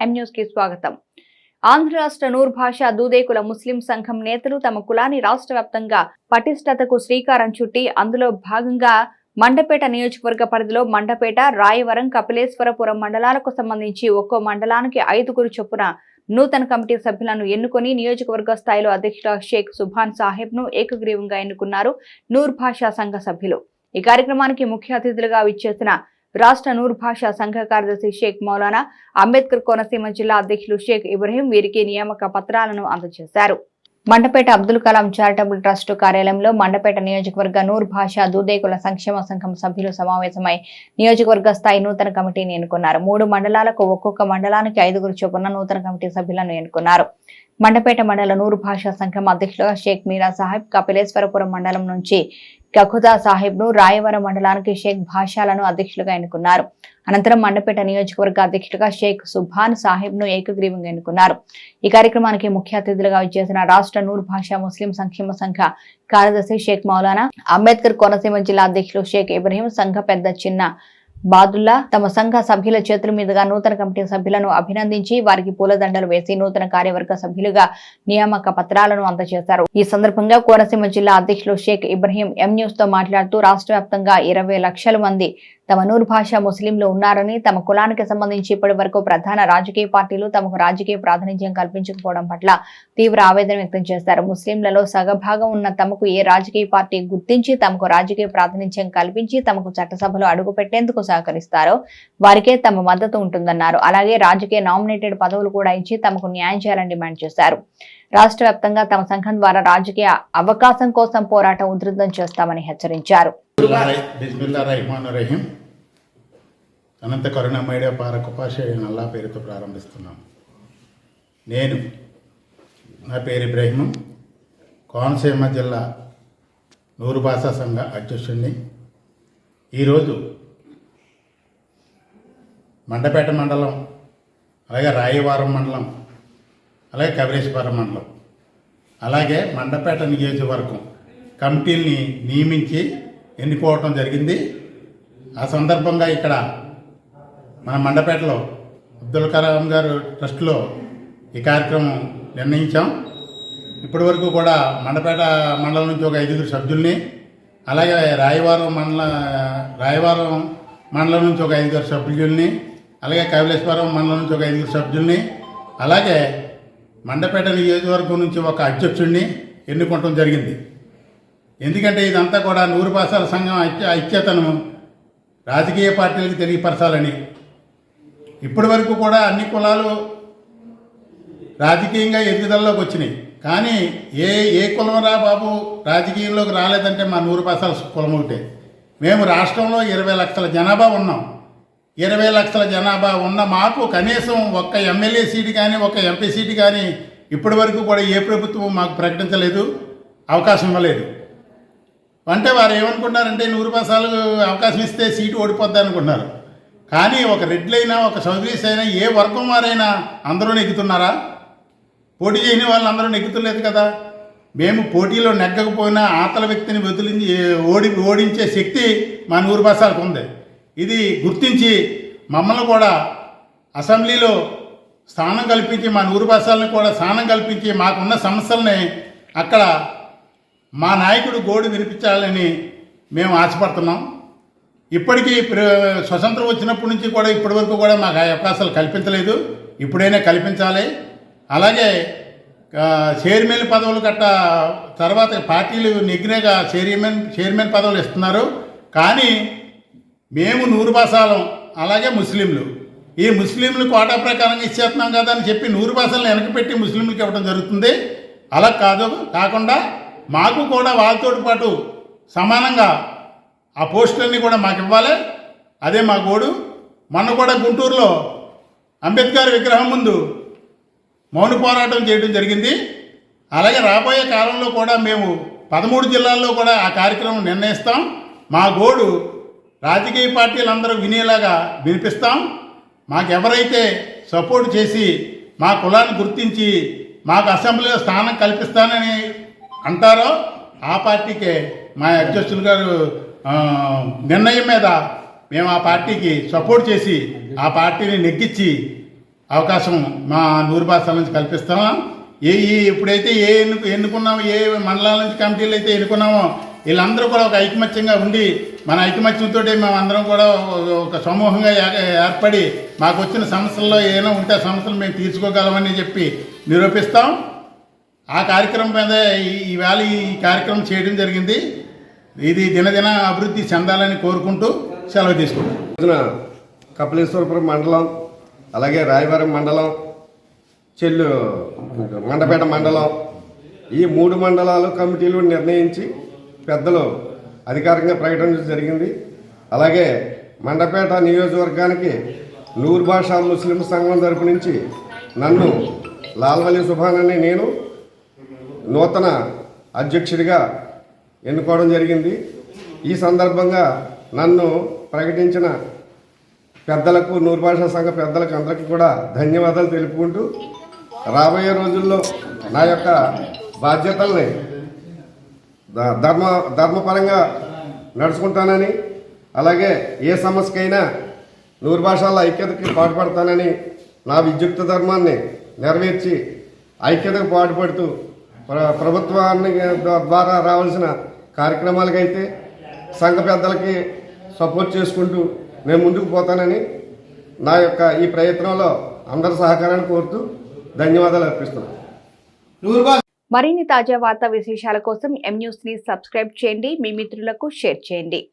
కి స్వాగతం. ఆంధ్ర రాష్ట్ర నూర్ భాష దూదేకుల ముస్లిం సంఘం నేతలు తమ కులాన్ని రాష్ట్ర వ్యాప్తంగా పటిష్టతకు శ్రీకారం చుట్టి అందులో భాగంగా మండపేట నియోజకవర్గ పరిధిలో మండపేట రాయవరం కపిలేశ్వరపురం మండలాలకు సంబంధించి ఒక్కో మండలానికి ఐదుగురు చొప్పున నూతన కమిటీ సభ్యులను ఎన్నుకొని నియోజకవర్గ స్థాయిలో అధ్యక్షుడు షేక్ సుభాన్ సాహెబ్ను ఏకగ్రీవంగా ఎన్నుకున్నారు నూర్ భాషా సంఘ సభ్యులు. ఈ కార్యక్రమానికి ముఖ్య అతిథులుగా విచ్చేసిన రాష్ట్ర నూర్ భాషా సంఘ కార్యదర్శి షేక్ మౌలానా అంబేద్కర్ కోనసీమ జిల్లా అధ్యక్షులు షేక్ ఇబ్రహీం వీరికి నియామక పత్రాలను అందజేశారు. మండపేట అబ్దుల్ కలాం చారిటబుల్ ట్రస్ట్ కార్యాలయంలో మండపేట నియోజకవర్గ నూర్ భాషా దూదేకుల సంక్షేమ సంఘం సభ్యులు సమావేశమై నియోజకవర్గ స్థాయి నూతన కమిటీని ఎన్నుకున్నారు. మూడు మండలాలకు ఒక్కొక్క మండలానికి ఐదుగురు చొప్పున నూతన కమిటీ సభ్యులను ఎన్నుకున్నారు. మండపేట మండల నూరు భాషా సంఘం అధ్యక్షులుగా షేక్ మీరా సాహెబ్ కపిలేశ్వరపురం మండలం నుంచి కఖుదా సాహెబ్ను రాయవరం మండలానికి షేక్ భాషాలను అధ్యక్షులుగా ఎన్నుకున్నారు. అనంతరం మండపేట నియోజకవర్గ అధ్యక్షుడిగా షేక్ సుభాన్ సాహెబ్ను ఏకగ్రీవంగా ఎన్నుకున్నారు. ఈ కార్యక్రమానికి ముఖ్య అతిథులుగా విచ్చేసిన రాష్ట్ర నూర్ భాషా ముస్లిం సంక్షేమ సంఘ కార్యదర్శి షేక్ మౌలానా అంబేద్కర్ కోనసీమ జిల్లా అధ్యక్షులు షేక్ ఇబ్రహీం సంఘ పెద్ద చిన్న బాదుల్లా తమ సంఘ సభ్యుల చేతుల మీదుగా నూతన కమిటీ సభ్యులను అభినందించి వారికి పూలదండలు వేసి నూతన కార్యవర్గ సభ్యులుగా నియామక పత్రాలను అందజేశారు. ఈ సందర్భంగా కోనసీమ జిల్లా అధ్యక్షులు షేక్ ఇబ్రహీం ఎం న్యూస్తో మాట్లాడుతూ రాష్ట్ర వ్యాప్తంగా ఇరవై లక్షల మంది తమ నూరు భాష ముస్లింలు ఉన్నారని తమ కులానికి సంబంధించి ఇప్పటి వరకు ప్రధాన రాజకీయ పార్టీలు తమకు రాజకీయ ప్రాతినిధ్యం కల్పించకపోవడం పట్ల తీవ్ర ఆవేదన వ్యక్తం చేశారు. ముస్లింలలో సగభాగం ఉన్న తమకు ఏ రాజకీయ పార్టీ గుర్తించి తమకు రాజకీయ ప్రాతినిధ్యం కల్పించి తమకు చట్టసభలో అడుగుపెట్టేందుకు సహకరిస్తారో వారికే తమ మద్దతు ఉంటుందన్నారు. అలాగే రాజకీయ నామినేటెడ్ పదవులు కూడా ఇచ్చి తమకు న్యాయం చేయాలని డిమాండ్ చేశారు. రాష్ట్ర వ్యాప్తంగా తమ సంఘం ద్వారా రాజకీయ అవకాశం కోసం పోరాటం ఉధృతం చేస్తామని హెచ్చరించారు. బిస్మిల్లా రహమాన్ రహీం. అనంత కరుణమయుడ పారకపాష నల్లా పేరుతో ప్రారంభిస్తున్నాను నేను నా పేరు ఇబ్రహీం కోనసీమ జిల్లా నూరు భాషా సంఘ అధ్యక్షుడిని ఈరోజు మండపేట మండలం అలాగే రాయవారం మండలం అలాగే కవరేశ్వరం మండలం అలాగే మండపేట నియోజకవర్గం కమిటీల్ని నియమించి ఎన్నుకోవటం జరిగింది. ఆ సందర్భంగా ఇక్కడ మన మండపేటలో అబ్దుల్ కలాం గారు ట్రస్ట్లో ఈ కార్యక్రమం నిర్ణయించాం. ఇప్పటి వరకు కూడా మండపేట మండలం నుంచి ఒక ఐదుగురు సభ్యుల్ని అలాగే రాయవారం మండల రాయవారం మండలం నుంచి ఒక ఐదుగురు సభ్యుల్ని అలాగే కవిలేశ్వరం మండలం నుంచి ఒక ఐదుగురు సభ్యుల్ని అలాగే మండపేట నియోజకవర్గం నుంచి ఒక అధ్యక్షుడిని ఎన్నుకోవటం జరిగింది. ఎందుకంటే ఇదంతా కూడా నూరు పాసాల సంఘం ఐక్య ఐక్యతను రాజకీయ పార్టీలకు తెలియపరచాలని. ఇప్పటి వరకు కూడా అన్ని కులాలు రాజకీయంగా ఎదుగుదలలోకి వచ్చినాయి. కానీ ఏ ఏ కులం రా బాబు రాజకీయంలోకి రాలేదంటే మా నూరు పాసాల కులం ఒకటే. మేము రాష్ట్రంలో ఇరవై లక్షల జనాభా ఉన్నాం. ఇరవై లక్షల జనాభా ఉన్న మాకు కనీసం ఒక్క ఎమ్మెల్యే సీటు కానీ ఒక ఎంపీ సీటు కానీ ఇప్పటి వరకు కూడా ఏ ప్రభుత్వం మాకు ప్రకటించలేదు అవకాశం ఇవ్వలేదు. అంటే వారు ఏమనుకున్నారంటే నూరు పైసలు అవకాశం ఇస్తే సీటు ఓడిపోద్ది అనుకున్నారు కానీ ఒక రెడ్లైనా ఒక చౌదరీస్ అయినా ఏ వర్గం వారైనా అందరూ నెగ్గుతున్నారా? పోటీ చేయని వాళ్ళు అందరూ నెగ్గుతులేదు కదా. మేము పోటీలో నెగ్గకపోయినా ఆతల వ్యక్తిని వదిలించి ఓడి ఓడించే శక్తి మా నూరు బసాలకు ఉంది. ఇది గుర్తించి మమ్మల్ని కూడా అసెంబ్లీలో స్థానం కల్పించి మా నూరు బసాలను కూడా స్థానం కల్పించి మాకున్న సమస్యల్ని అక్కడ మా నాయకుడు గోడు వినిపించాలని మేము ఆశపడుతున్నాం. ఇప్పటికీ ప్ర- స్వతంత్రం వచ్చినప్పటి నుంచి కూడా ఇప్పటి వరకు కూడా మాకు ఆ అవకాశాలు కల్పించలేదు. ఇప్పుడైనా కల్పించాలి. అలాగే చైర్మన్ పదవులు గట్ట తర్వాత పార్టీలు నెగ్గినాక చైర్మన్ చైర్మన్ పదవులు ఇస్తున్నారు. కానీ మేము నూరు బాసాలం అలాగే ముస్లింలు. ఈ ముస్లింలు కోటా ప్రకారంగా ఇచ్చేస్తున్నాం కదా అని చెప్పి నూరు భాషలను వెనకపెట్టి ముస్లింలకు ఇవ్వడం జరుగుతుంది. అలా కాదు కాకుండా మాకు కూడా వాళ్ళతో పాటు సమానంగా ఆ పోస్టులన్నీ కూడా మాకు ఇవ్వాలి. అదే మా గోడు. మొన్న కూడా గుంటూరులో అంబేద్కర్ విగ్రహం ముందు మౌన పోరాటం చేయడం జరిగింది. అలాగే రాబోయే కాలంలో కూడా మేము పదమూడు జిల్లాల్లో కూడా ఆ కార్యక్రమం నిర్ణయిస్తాం. మా గోడు రాజకీయ పార్టీలందరూ వినేలాగా వినిపిస్తాం. మాకెవరైతే సపోర్ట్ చేసి మా కులాన్ని గుర్తించి మాకు అసెంబ్లీలో స్థానం కల్పిస్తానని అంటారో ఆ పార్టీకే మా అధ్యక్షులు గారు నిర్ణయం మీద మేము ఆ పార్టీకి సపోర్ట్ చేసి ఆ పార్టీని నెగ్గించి అవకాశం మా నూరు నుంచి కల్పిస్తున్నాం. ఏ ఈ ఏ ఎన్ను ఎన్నుకున్నామో ఏ మండలాల నుంచి కమిటీలు అయితే ఎన్నుకున్నామో వీళ్ళందరూ కూడా ఒక ఐకమత్యంగా ఉండి మన ఐకమత్యంతో మేము అందరం కూడా ఒక- సమూహంగా ఏ- ఏర్పడి మాకు వచ్చిన సమస్యల్లో ఏమైనా ఉంటే ఆ సమస్యలు మేము తీర్చుకోగలమని చెప్పి నిరూపిస్తాం. ఆ కార్యక్రమం మీద ఈ- ఈవేళ ఈ కార్యక్రమం చేయడం జరిగింది. ఇది దినదిన అభివృద్ధి చెందాలని కోరుకుంటూ సెలవు తీసుకుంటాం రోజున కపిలేశ్వరపురం మండలం అలాగే రాయవరం మండలం చెల్లు మండపేట మండలం ఈ మూడు మండలాలు కమిటీలు నిర్ణయించి పెద్దలు అధికారికంగా ప్రకటించడం జరిగింది. అలాగే మండపేట నియోజకవర్గానికి నూరు భాషా ముస్లిం సంఘం తరపు నుంచి నన్ను లాల్వలి సుభానని నేను నూతన అధ్యక్షుడిగా ఎన్నుకోవడం జరిగింది. ఈ సందర్భంగా నన్ను ప్రకటించిన పెద్దలకు నూర్భాషా సంఘ పెద్దలకు అందరికీ కూడా ధన్యవాదాలు తెలుపుకుంటూ రాబోయే రోజుల్లో నా యొక్క బాధ్యతల్ని ధర్మ ధర్మపరంగా నడుచుకుంటానని అలాగే ఏ సమస్యకైనా నూరు భాషల ఐక్యతకి పాటుపడతానని నా విద్యుక్త ధర్మాన్ని నెరవేర్చి ఐక్యతకు పాటుపడుతూ ప్రభుత్వాన్ని ద్వారా రావాల్సిన కార్యక్రమాలకైతే సంఘ పెద్దలకి సపోర్ట్ చేసుకుంటూ నేను ముందుకు పోతానని నా యొక్క ఈ ప్రయత్నంలో అందరి సహకారాన్ని కోరుతూ ధన్యవాదాలు అర్పిస్తున్నాను. మరిన్ని తాజా వార్తా విశేషాల కోసం ఎం న్యూస్ని సబ్స్క్రైబ్ చేయండి. మీ మిత్రులకు షేర్ చేయండి.